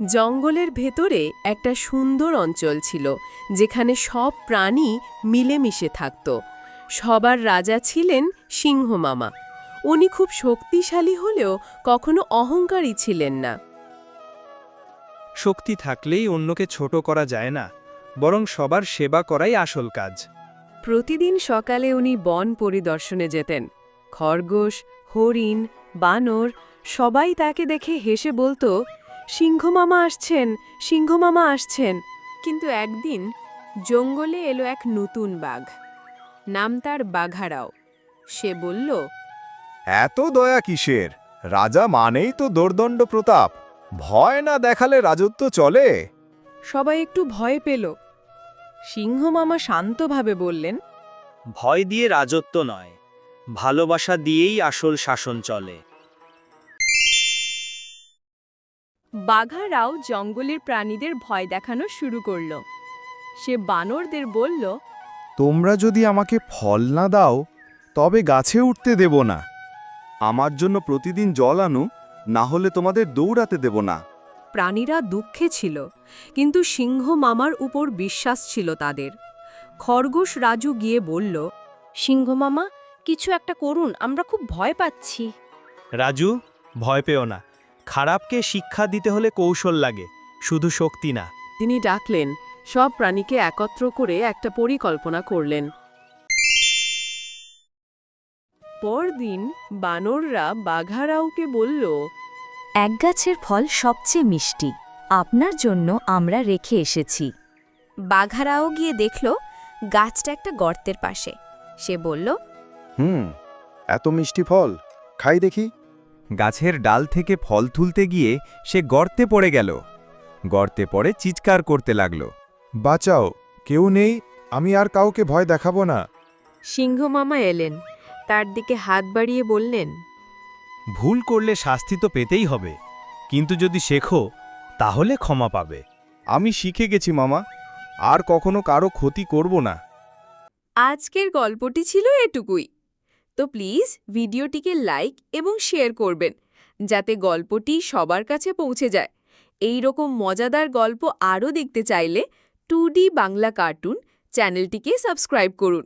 জঙ্গলের ভেতরে একটা সুন্দর অঞ্চল ছিল যেখানে সব প্রাণী মিলেমিশে থাকত। সবার রাজা ছিলেন সিংহ মামা। উনি খুব শক্তিশালী হলেও কখনো অহংকারী ছিলেন না। শক্তি থাকলেই অন্যকে ছোট করা যায় না বরং সবার সেবা করাই আসল কাজ। প্রতিদিন সকালে উনি বন পরিদর্শনে যেতেন। খরগোশ হরিণ বানর সবাই তাকে দেখে হেসে বলতো সিংহমামা আসছেন সিংহমামা আসছেন। কিন্তু একদিন জঙ্গলে এলো এক নতুন বাঘ। নাম তার বাঘারাও। সে বলল এত দয়া কিসের? রাজা মানেই তো দোর্দণ্ড প্রতাপ। ভয় না দেখালে রাজত্ব চলে? সবাই একটু ভয় পেল। সিংহ মামা শান্তভাবে বললেন ভয় দিয়ে রাজত্ব নয়। ভালোবাসা দিয়েই আসল শাসন চলে। বাঘারাও জঙ্গলের প্রাণীদের ভয় দেখানো শুরু করল। সে বানরদের বলল তোমরা যদি আমাকে ফল না দাও তবে গাছে উঠতে দেব না। আমার জন্য প্রতিদিন জল আনো না হলে তোমাদের দৌড়াতে দেব না। প্রাণীরা দুঃখে ছিল কিন্তু সিংহ মামার উপর বিশ্বাস ছিল তাদের। খরগোশ রাজু গিয়ে বলল সিংহ মামা কিছু একটা করুন আমরা খুব ভয় পাচ্ছি। রাজু ভয় পেও না। খারাপকে শিক্ষা দিতে হলে কৌশল লাগে শুধু শক্তি না। তিনি ডাকলেন সব প্রাণীকে একত্র করে একটা পরিকল্পনা করলেন। পরদিন বানররা বাঘারাওকে বলল এক গাছের ফল সবচেয়ে মিষ্টি আপনার জন্য আমরা রেখে এসেছি। বাঘারাও গিয়ে দেখল গাছটা একটা গর্তের পাশে। সে বলল হুম এত মিষ্টি ফল খাই দেখি। গাছের ডাল থেকে ফল তুলতে গিয়ে সে গর্তে পড়ে গেল। গর্তে পড়ে চিৎকার করতে লাগল। বাঁচাও কেউ নেই আমি আর কাউকে ভয় দেখাবো না। সিংহ মামা এলেন তার দিকে হাত বাড়িয়ে বললেন ভুল করলে শাস্তি তো পেতেই হবে কিন্তু যদি শেখো তাহলে ক্ষমা পাবে। আমি শিখে গেছি মামা আর কখনো কারও ক্ষতি করব না। আজকের গল্পটি ছিল এটুকুই। তো প্লিজ ভিডিওটিকে লাইক এবং শেয়ার করবেন, যাতে গল্পটি সবার কাছে পৌঁছে যায়। এই রকম মজাদার গল্প আরও দেখতে চাইলে টু বাংলা কার্টুন চ্যানেলটিকে সাবস্ক্রাইব করুন।